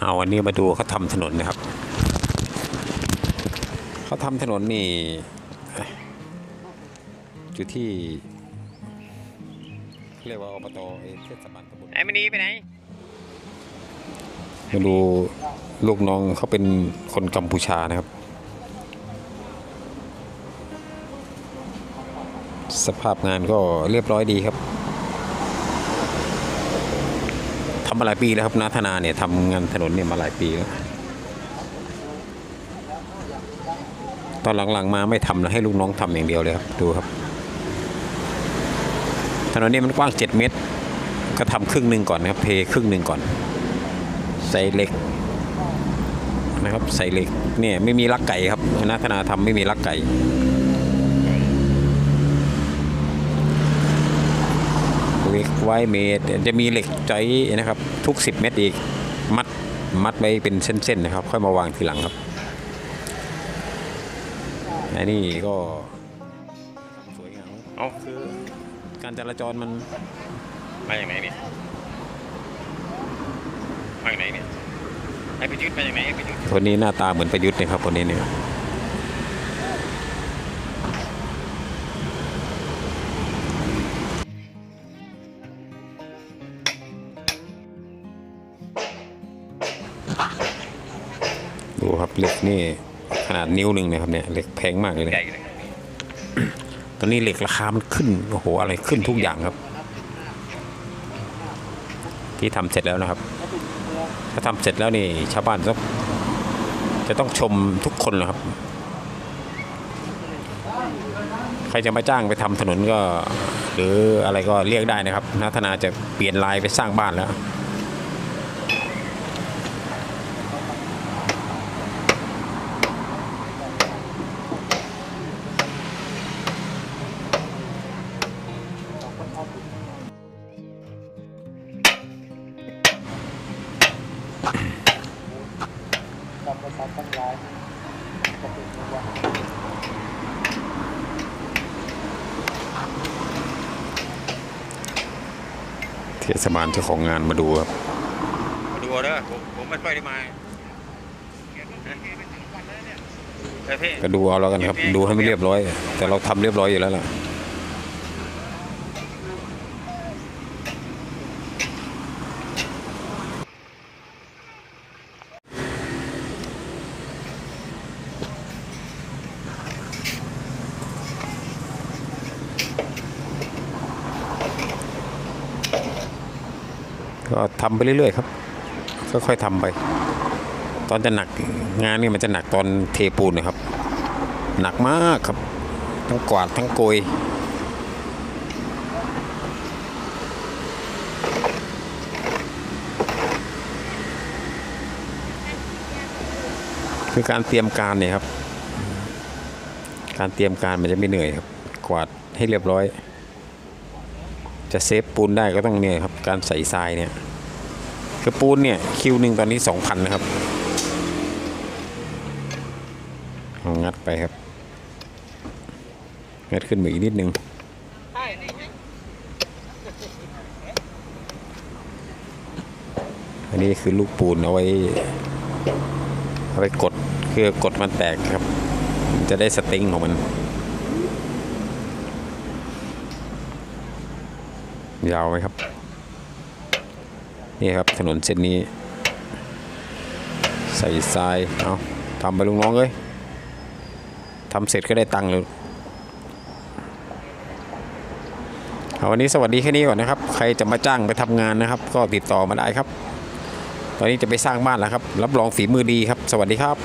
เอาวันนี้มาดูเขาทำถนนนะครับเขาทำถนนนี่เอ่ออยู่ที่ เรียกว่าอบตเอ่อเทศบาลตำบลไอ้มันนีไปไหนมาดูลูกน้องเขาเป็นคนกัมพูชานะครับ สภาพงานก็เรียบร้อยดีครับทำ มาหลายปีแล้วครับนาธนาเนี่ยทำงานถนนเนี่ยมาหลายปีแล้วตอนหลังๆมาไม่ทำแล้วให้ลูกน้องทำอย่างเดียวเลยครับดูครับ ถนนนี้มันกว้าง 7 เมตร ก็ทำครึ่งหนึ่งก่อนนะครับเทครึ่งหนึ่งก่อน ใส่เหล็กนะครับใส่เหล็กเนี่ยไม่มีลักไก่ครับนาธนาทำไม่มีลักไก่ เหล็กไว้เมตรจะมีเหล็กใจอยนะครับ ทุก 10 เมตรอีกมัดมัดไว้เป็นเส้นๆนะครับ ค่อยมาวางทีหลังครับอันนี้ก็สวยงามเอ้าคือการจราจรมันมาอย่างไหนเนี่ยมาอย่างไหนเนี่ยไอ้ประยุทธ์มาอย่างไหนไอ้ประยุทธ์คนนี้หน้าตาเหมือนประยุทธ์นะครับคนนี้เนี่ย ดูครับเหล็กนี่ขนาดนิ้วหนึ่งนะครับเนี่ยเหล็กแพงมากเลยใหนะญ่เลยตอนนี้เหล็กราคามันขึ้นโอ้โหอะไรขึ้นทุกอย่างครับ ที่ทำเสร็จแล้วนะครับ ถ้าทำเสร็จแล้วนี่ชาวบ้านจะจะต้องชมทุกคนเลยครับ ใครจะมาจ้างไปทำถนนก็ หรืออะไรก็เรียกได้นะครับนัทนาจะเปลี่ยนลายไปสร้างบ้านแล้ว เทศบาลเจ้าของงานมาดูครับ มาดูเอาเด้อผมผมไม่ค่อยได้มาเออพี่ก็ดูเอาแล้วกันครับ ดูให้มันเรียบร้อย แต่เราทำเรียบร้อยอยู่แล้วล่ะ ก็ทำไปเรื่อยๆครับค่อยๆทำไป ตอนจะหนักงานนี่มันจะหนักตอนเทปูนนะครับ หนักมากครับ ทั้งกวาดทั้งโกยคือการเตรียมการเนี่ยครับ การเตรียมการมันจะไม่เหนื่อยครับ กวาดให้เรียบร้อย จะเซฟปูนได้ก็ต้องเนี่ยครับการใส่ทรายเนี่ยคือปูนเนี่ยคิวหนึ่งตอนนี้สองพันนะครับงัดไปครับงัดขึ้นมาอีกนิดนึงอันนี้คือลูกปูนเอาไว้เอาไว้กดคือกดมันแตกครับ จะได้สติงของมัน ยาวไหมครับ นี่ครับถนนเส้นนี้ ใส่ทรายเอาทำไปลุงน้องเลยทำเสร็จก็ได้ตังค์เลยเอาวันนี้สวัสดีแค่นี้ก่อนนะครับ ใครจะมาจ้างไปทำงานนะครับ ก็ติดต่อมาได้ครับ ตอนนี้จะไปสร้างบ้านแล้วครับ รับรองฝีมือดีครับ สวัสดีครับ